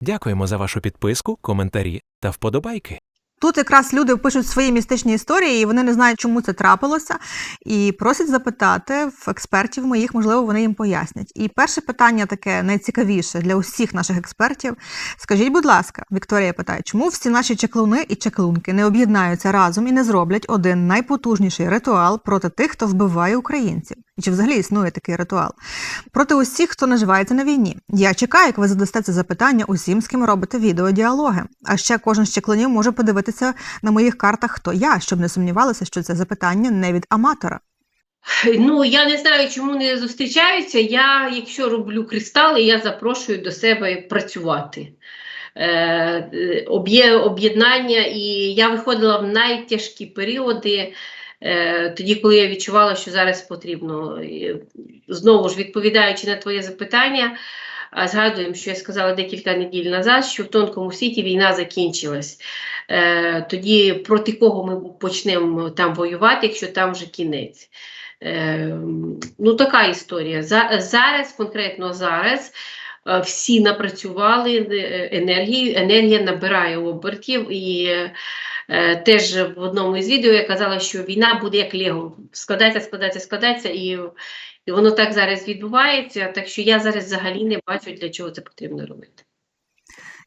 Дякуємо за вашу підписку, коментарі та вподобайки. Тут якраз люди пишуть свої містичні історії, і вони не знають, чому це трапилося, і просять запитати в експертів моїх, можливо, вони їм пояснять. І перше питання таке найцікавіше для усіх наших експертів. Скажіть, будь ласка, Вікторія питає, чому всі наші чеклуни і чеклунки не об'єднаються разом і не зроблять один найпотужніший ритуал проти тих, хто вбиває українців? І чи взагалі існує такий ритуал? Проти усіх, хто наживається на війні. Я чекаю, як ви задасте це запитання усім, з ким робите відеодіалоги. А ще кожен з чеклунів може подивитися на моїх картах, хто я, щоб не сумнівалися, що це запитання не від аматора. Ну, я не знаю, чому не зустрічаються. Я, якщо роблю кристали, я запрошую до себе працювати. Е, об'є- об'єднання, і я виходила в найтяжкі періоди, е, тоді, коли я відчувала, що зараз потрібно. Знову ж відповідаючи на твоє запитання, згадуємо, що я сказала декілька неділь назад, що в тонкому світі війна закінчилась. Е, тоді проти кого ми почнемо там воювати, якщо там вже кінець. Е, ну, така історія. За, зараз, конкретно зараз, е, всі напрацювали енергію, енергія набирає обертів. І е, теж в одному із відео я казала, що війна буде як Лего. Складається, складається, складається, і, і воно так зараз відбувається. Так що я зараз взагалі не бачу, для чого це потрібно робити.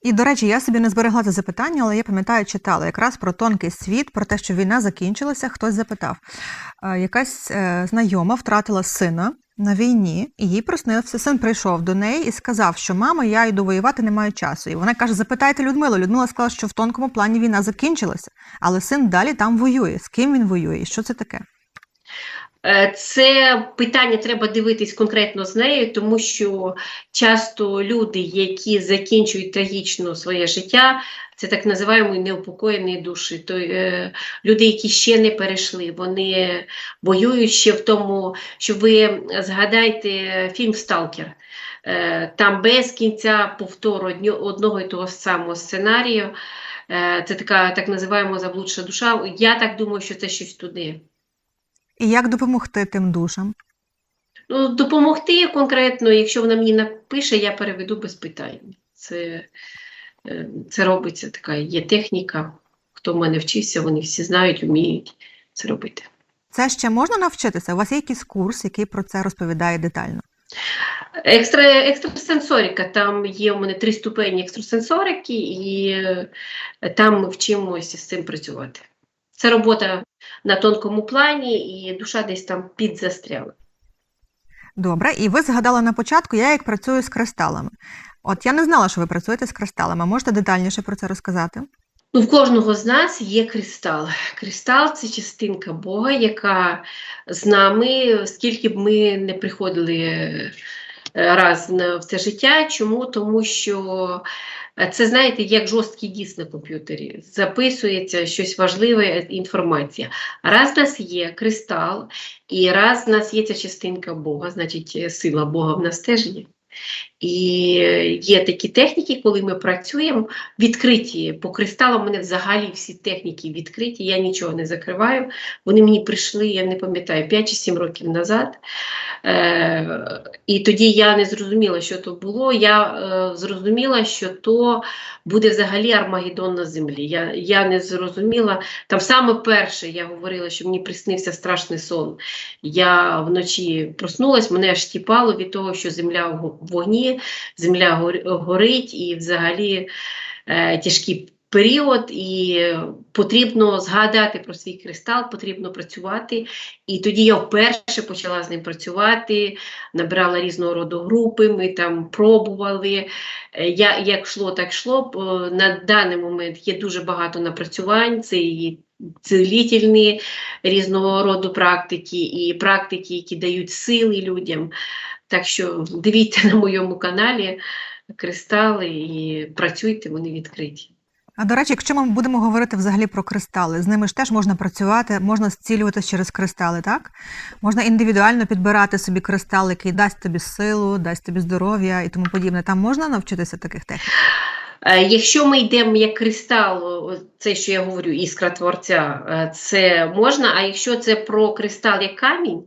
І, до речі, я собі не зберегла це запитання, але я пам'ятаю, читала якраз про тонкий світ, про те, що війна закінчилася. Хтось запитав. Е, Якась е, знайома втратила сина на війні, і їй приснився. Син прийшов до неї і сказав, що мама, я йду воювати, не маю часу. І вона каже: Запитайте Людмилу. Людмила сказала, що в тонкому плані війна закінчилася, але син далі там воює. З ким він воює? І що це таке? Е, Це питання треба дивитись конкретно з нею, тому що часто люди, які закінчують трагічно своє життя, це так називаємо неупокоєні душі. То, е, люди, які ще не перейшли, вони воюють ще в тому, що ви згадайте фільм Сталкер. Е, Там без кінця повтору одного і того самого сценарію. Е, Це така так називаємо заблудша душа. Я так думаю, що це щось туди. І як допомогти тим душам? Ну, допомогти конкретно, якщо вона мені напише, я переведу без питань. Це, е, це робиться така, є техніка. Хто в мене вчився, вони всі знають, вміють це робити. Це ще можна навчитися? У вас є якийсь курс, який про це розповідає детально? Екстра, екстрасенсорика, там є у мене три ступені екстрасенсорики, і е, там ми вчимося з цим працювати. Це робота на тонкому плані, і душа десь там підзастряла. Добре, і ви згадали на початку, я як працюю з кристалами. От я не знала, що ви працюєте з кристалами. Можете детальніше про це розказати? Ну, в кожного з нас є кристал. Кристал це частинка Бога, яка з нами, скільки б ми не приходили раз в це життя. Чому? Тому що це, знаєте, як жорсткий диск на комп'ютері. Записується щось важливе, інформація. Раз в нас є кристал, і раз в нас є ця частинка Бога, значить е, сила Бога в нас теж є. І є такі техніки, коли ми працюємо, відкриті по кристалам. Мене взагалі всі техніки відкриті, я нічого не закриваю. Вони мені прийшли, я не пам'ятаю, 5 чи 7 років назад. Е, і тоді я не зрозуміла, що то було. Я е, зрозуміла, що то буде взагалі Армагеддон на землі. Я, я не зрозуміла. Там саме перше я говорила, що мені приснився страшний сон. Я вночі проснулась, мене аж тіпало від того, що земля в вогні, земля горить і взагалі е, тяжкий період, і потрібно згадати про свій кристал, потрібно працювати. І тоді я вперше почала з ним працювати, набирала різного роду групи, ми там пробували. Е, Я, як йшло, так йшло. На даний момент є дуже багато напрацювань, це і цілительні різного роду практики, і практики, які дають сили людям. Так що дивіться на моєму каналі кристали і працюйте, вони відкриті. А до речі, якщо ми будемо говорити взагалі про кристали, з ними ж теж можна працювати, можна зцілювати через кристали, так? Можна індивідуально підбирати собі кристал, який дасть тобі силу, дасть тобі здоров'я і тому подібне. Там можна навчитися таких технік? Е, Якщо ми йдемо як кристал, це що я говорю, іскра творця, е, це можна. А якщо це про кристал як камінь,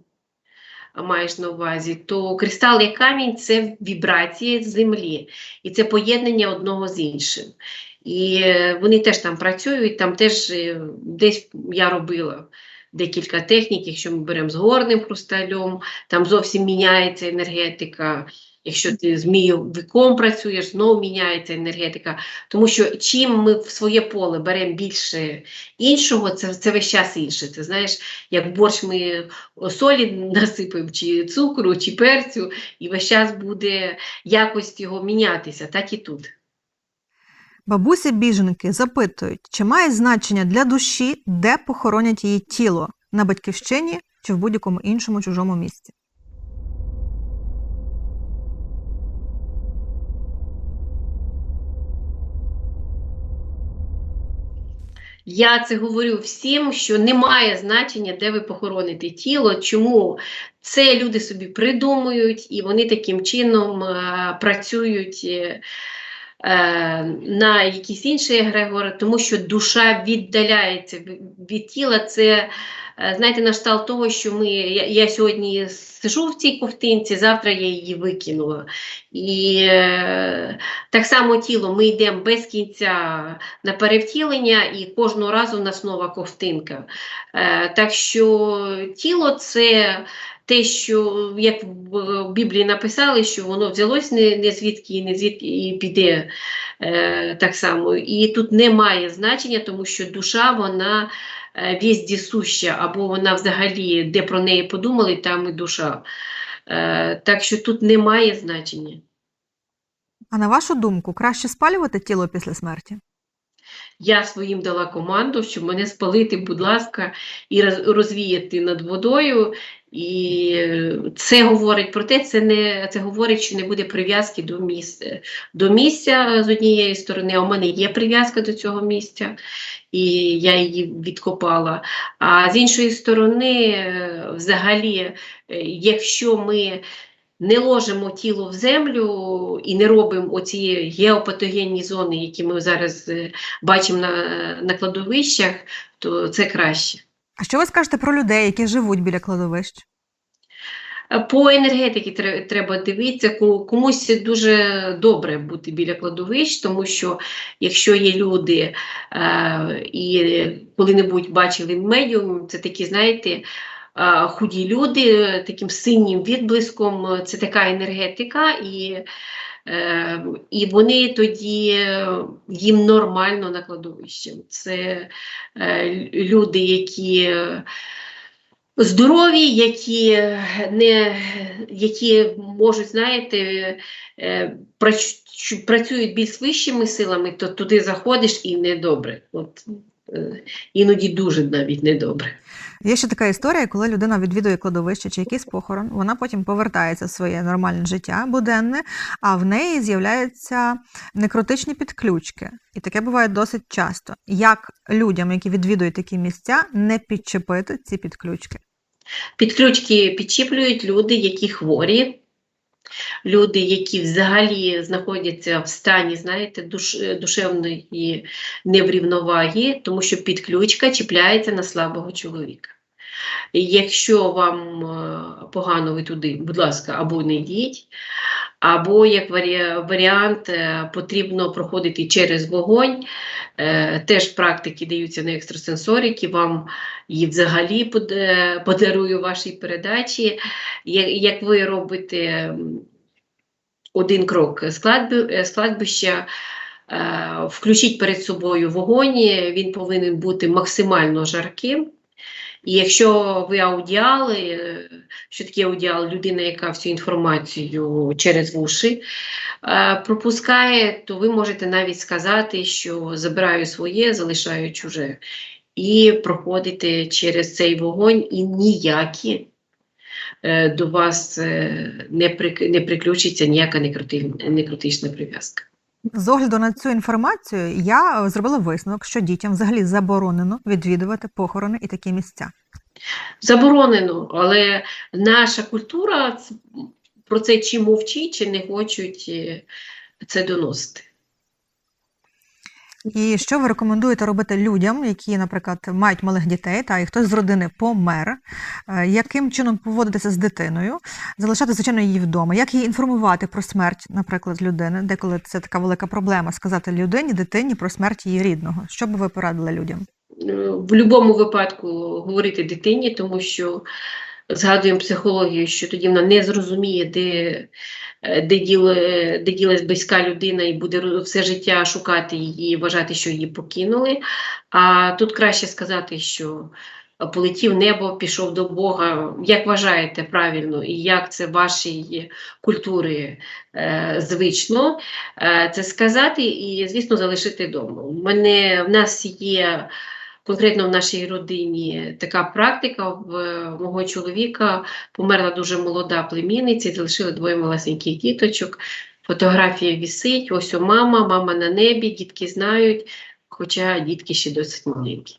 маєш на увазі, то кристал як камінь це вібрації землі, і це поєднання одного з іншим. І е, вони теж там працюють, там теж е, десь я робила декілька технік, якщо ми беремо з горним хрусталем, там зовсім міняється енергетика. Якщо ти з мійовиком працюєш, знову міняється енергетика. Тому що чим ми в своє поле беремо більше іншого, це, це весь час інше. Це знаєш, як борщ ми солі насипаємо, чи цукру, чи перцю, і весь час буде якість його мінятися, так і тут. Бабусі біженки запитують, чи має значення для душі, де похоронять її тіло на батьківщині чи в будь-якому іншому чужому місці. Я це говорю всім, що немає значення, де ви похороните тіло. Чому це люди собі придумують, і вони таким чином е, працюють е, на якісь інші егрегори, тому що душа віддаляється від- тіла. Це е, знаєте, на кшталт того, що ми я, я сьогодні сижу в цій ковтинці, завтра я її викинула. І е, так само тіло ми йдемо без кінця на перевтілення, і кожного разу в нас нова ковтинка. Е, так що тіло це те, що як в Біблії написали, що воно взялось не, не звідки, і не звідки і піде е, так само. І тут немає значення, тому що душа вона е, віздісуща, або вона взагалі, де про неї подумали, там і душа. Е, так що тут немає значення. А на вашу думку, краще спалювати тіло після смерті? Я своїм дала команду, щоб мене спалити, будь ласка, і розвіяти над водою. І це говорить про те, це не це говорить, що не буде прив'язки до місця до місця з однієї сторони. У мене є прив'язка до цього місця, і я її відкопала. А з іншої сторони, е, взагалі, е, якщо ми не ложимо тіло в землю і не робимо оці геопатогенні зони, які ми зараз е, бачимо на, на кладовищах, то це краще. А що ви скажете про людей, які живуть біля кладовищ? Е, По енергетиці треба дивитися, комусь дуже добре бути біля кладовищ, тому що якщо є люди е, і коли-небудь бачили медіум, це такі, знаєте, е, худі люди таким синім відблиском, це така енергетика, і, і вони тоді е, їм нормально на кладовищі. Це е, люди, які. е, здорові, які, не, які можуть, знаєте, е, працюють більш вищими силами, то туди заходиш і недобре. От, е, іноді дуже навіть недобре. Є ще така історія, коли людина відвідує кладовище чи якийсь похорон, вона потім повертається в своє нормальне життя буденне, а в неї з'являються некротичні підключки. І таке буває досить часто. Як людям, які відвідують такі місця, не підчепити ці підключки? Підключки підчіплюють люди, які хворі, люди, які взагалі знаходяться в стані, знаєте, душ, душевної неврівноваги, тому що підключка чіпляється на слабого чоловіка. Якщо вам е, погано ви туди, будь ласка, або не йдіть, або як варі- варіант е, потрібно проходити через вогонь. Е, Теж практики даються на екстрасенсорики, вам її взагалі подарую вашій передачі. Як ви робите один крок з е, кладбища, е, включіть перед собою вогонь, він повинен бути максимально жарким. І якщо ви аудіал, е, що таке аудіал? Людина, яка всю інформацію через вуші пропускає, то ви можете навіть сказати, що забираю своє, залишаю чуже. І проходите через цей вогонь, і ніякі е, до вас е, не, прик- не приключиться ніяка некротична прив'язка. З огляду на цю інформацію, я е, зробила висновок, що дітям взагалі заборонено відвідувати похорони і такі місця. Заборонено, але наша культура про це чи мовчить, чи не хочуть е, це доносити. І що ви рекомендуєте робити людям, які, наприклад, мають малих дітей, та і хтось з родини помер, Е, яким чином поводитися з дитиною, залишати звичайно її вдома, як її інформувати про смерть, наприклад, людини, деколи це така велика проблема сказати людині, дитині про смерть її рідного. Що би ви порадили людям? Е, в будь-якому випадку говорити дитині, тому що згадуємо психологію, що тоді вона не зрозуміє, де, е, де, діло, де ділась близька людина і буде все життя шукати її, вважати, що її покинули. А тут краще сказати, що полетів небо, пішов до Бога. Як вважаєте правильно, і як це в вашій культурі е, звично е, це сказати і, звісно, залишити вдома. У мене в нас є конкретно в нашій родині така практика. В мого чоловіка померла дуже молода племінниця, залишили двоє малесеньких діточок. Фотографія вісить, ось о мама, мама на небі, дітки знають, хоча дітки ще досить маленькі.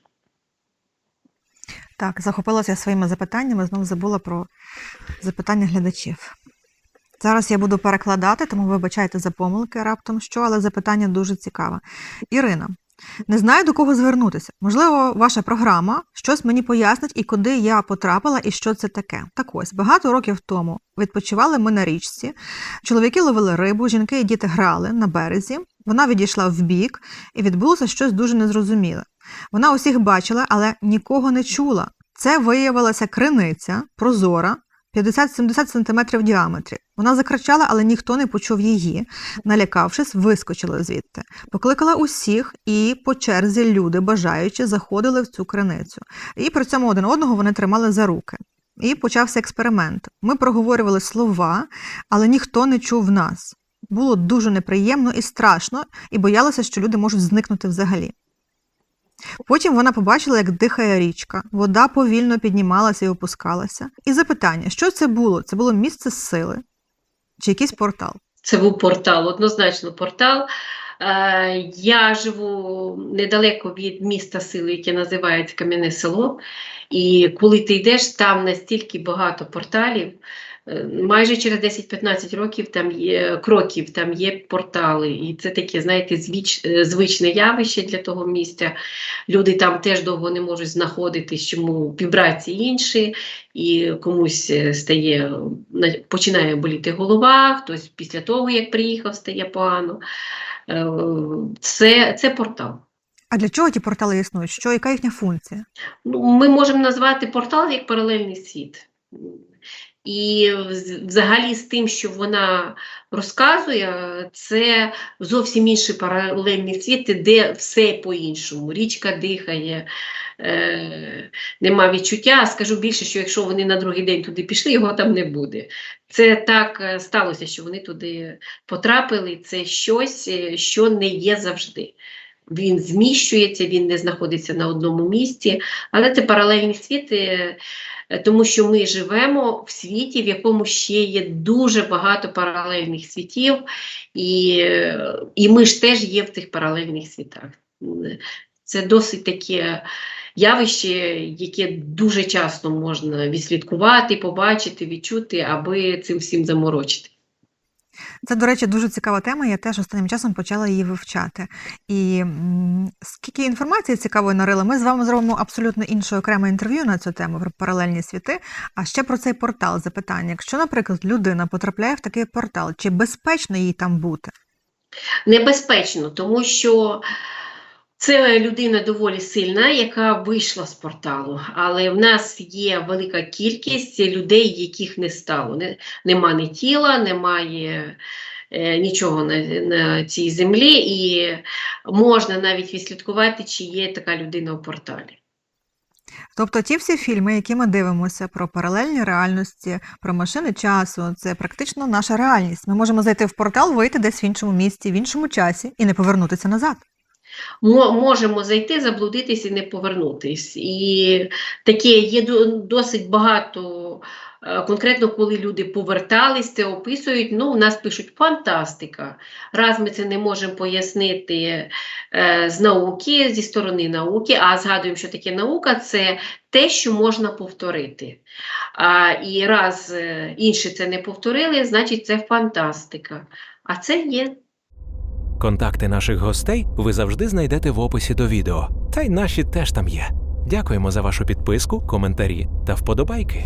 Так, захопилася своїми запитаннями, знову забула про запитання глядачів. Зараз я буду перекладати, тому вибачайте за помилки раптом що, але запитання дуже цікаве. Ірина, не знаю до кого звернутися. Можливо, ваша програма щось мені пояснить і куди я потрапила, і що це таке. Так ось, багато років тому відпочивали ми на річці. Чоловіки ловили рибу, жінки і діти грали на березі. Вона відійшла вбік, і відбулося щось дуже незрозуміле. Вона усіх бачила, але нікого не чула. Це виявилася криниця, прозора, 50-70 см в діаметрі. Вона закричала, але ніхто не почув її. Налякавшись, вискочила звідти. Покликала усіх, і по черзі люди, бажаючи, заходили в цю криницю. І при цьому один одного вони тримали за руки. І почався експеримент. Ми проговорювали слова, але ніхто не чув нас. Було дуже неприємно і страшно, і боялася, що люди можуть зникнути взагалі. Потім вона побачила, як дихає річка, вода повільно піднімалася і опускалася. І запитання, що це було? Це було місце сили чи якийсь портал? Це був портал, однозначно портал. Е, Я живу недалеко від міста сили, яке називається Кам'яне село. І коли ти йдеш, там настільки багато порталів. Е, Майже через 10-15 років там є кроків, там є портали, і це таке, знаєте, звіч, е, звичне явище для того місця. Люди там теж довго не можуть знаходитись, чому вібрації інші, і комусь е, стає, починає боліти голова, хтось після того, як приїхав, стає погано. Це, це портал. А для чого ті портали існують? Що, яка їхня функція? Ну, ми можемо назвати портал як паралельний світ. І взагалі з тим, що вона розказує, це зовсім інший паралельний світ, де все по-іншому. Річка дихає, е, нема відчуття. Скажу більше, що якщо вони на другий день туди пішли, його там не буде. Це так е, сталося, що вони туди потрапили. Це щось, е, що не є завжди. Він зміщується, він не знаходиться на одному місці, але це паралельний світ, е, е, тому що ми живемо в світі, в якому ще є дуже багато паралельних світів, і, е, і ми ж теж є в цих паралельних світах. Це досить таке явище, яке дуже часто можна відслідкувати, побачити, відчути, аби цим всім заморочити. Це, до речі, дуже цікава тема. Я теж останнім часом почала її вивчати. І скільки інформації цікавої нарила, ми з вами зробимо абсолютно інше окреме інтерв'ю на цю тему про паралельні світи. А ще про цей портал запитання. Якщо, наприклад, людина потрапляє в такий портал, чи безпечно їй там бути? Небезпечно, тому що це людина доволі сильна, яка вийшла з порталу. Але в нас є велика кількість людей, яких не стало. Не, нема ні тіла, немає е, нічого на, на цій землі, і можна навіть відслідкувати, чи є така людина в порталі. Тобто ті всі фільми, які ми дивимося про паралельні реальності, про машини часу, це практично наша реальність. Ми можемо зайти в портал, вийти десь в іншому місці, в іншому часі і не повернутися назад. Мо- можемо зайти, заблудитись і не повернутись. І таке є досить багато. е, Конкретно, коли люди повертались, це описують. Ну, у нас пишуть фантастика. Раз ми це не можемо пояснити е, з науки, зі сторони науки, а згадуємо, що таке наука це те, що можна повторити. А, і раз е, інші це не повторили, значить це фантастика. А це є Контакти наших гостей ви завжди знайдете в описі до відео. Та й наші теж там є. Дякуємо за вашу підписку, коментарі та вподобайки.